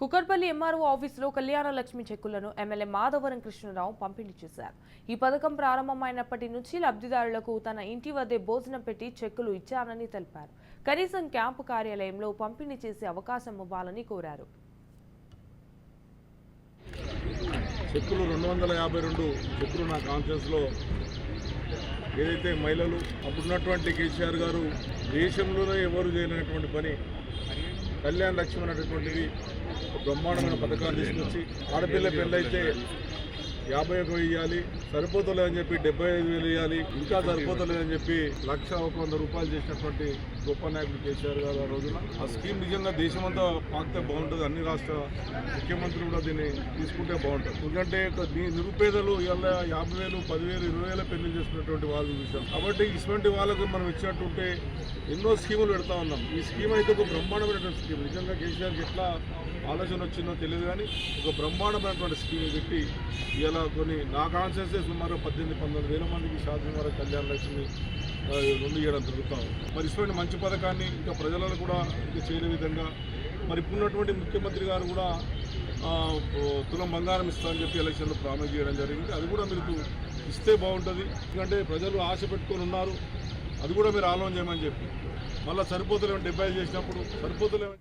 కుకర్పల్లి MRO ఆఫీసులో కళ్యాణ లక్ష్మి చెక్కులను MLA Madhavaram Krishna Rao పంపిణీ చేశారు. ఈ పథకం ప్రారంభమైనప్పటి నుంచి లబ్ధిదారులకు తన ఇంటి వద్దే భోజనం పెట్టి చెక్కులు ఇచ్చానని తెలిపారు. కనీసం క్యాంపు కార్యాలయంలో పంపిణీ చేసే అవకాశం ఇవ్వాలని కోరారు. చెక్కులు రెండు వందల యాభై రెండు చెక్కులు నా కాన్ఫరెన్స్లో ఏదైతే మహిళలు అప్పుడున్నటువంటి కేసీఆర్ గారు దేశంలోనే ఎవరు చేయలేనటువంటి పని కళ్యాణ్ లక్ష్యం అనేటటువంటిది ఒక బ్రహ్మాండమైన పథకాన్ని తీసుకొచ్చి ఆడపిల్ల పెళ్ళైతే యాభై ఒక వెయ్యాలి సరిపోతలే అని చెప్పి డెబ్బై ఐదు వేలు ఇవ్వాలి ఇంకా సరిపోతలేదని చెప్పి లక్ష ఒక వంద రూపాయలు చేసినటువంటి గొప్ప నాయకుడు కేసీఆర్ గారు ఆ రోజున. ఆ స్కీమ్ నిజంగా దేశమంతా పాకితే బాగుంటుంది అన్ని రాష్ట్ర ముఖ్యమంత్రులు కూడా దీన్ని తీసుకుంటే బాగుంటుంది ఎందుకంటే నిరుపేదలు ఇవాళ యాభై వేలు పదివేలు ఇరవై వేల పెళ్ళి చేసుకున్నటువంటి వాళ్ళు చూసాం. కాబట్టి ఇటువంటి వాళ్ళకు మనం ఇచ్చినట్టుంటే ఎన్నో స్కీములు పెడతా ఉన్నాం. ఈ స్కీమ్ అయితే ఒక బ్రహ్మాండమైనటువంటి స్కీమ్. నిజంగా కేసీఆర్కి ఎట్లా ఆలోచన వచ్చిందో తెలియదు కానీ ఒక బ్రహ్మాండమైనటువంటి స్కీమ్ పెట్టి ఇలా కొన్ని నా కాన్సెన్సే సుమారు పద్దెనిమిది పంతొమ్మిది వేల మందికి శాసనవార కళ్యాణ లక్ష్మి ఆ, రెండు ఇవ్వడం జరుగుతాం. మరి ఇటువంటి మంచి పథకాన్ని ఇంకా ప్రజలను కూడా ఇంకా చేయని విధంగా మరి ఇప్పుడున్నటువంటి ముఖ్యమంత్రి గారు కూడా తులం బంగారం ఇస్తా అని చెప్పి ఎలక్షన్లో ప్రామిస్ చేయడం జరిగింది. అది కూడా మీరు ఇస్తే బాగుంటుంది. ఎందుకంటే ప్రజలు ఆశ పెట్టుకొని ఉన్నారు. అది కూడా మీరు ఆలోచన చేయమని చెప్పి. మళ్ళీ సరిపోతలేమని డిపాజిట్ చేసినప్పుడు సరిపోతలేమని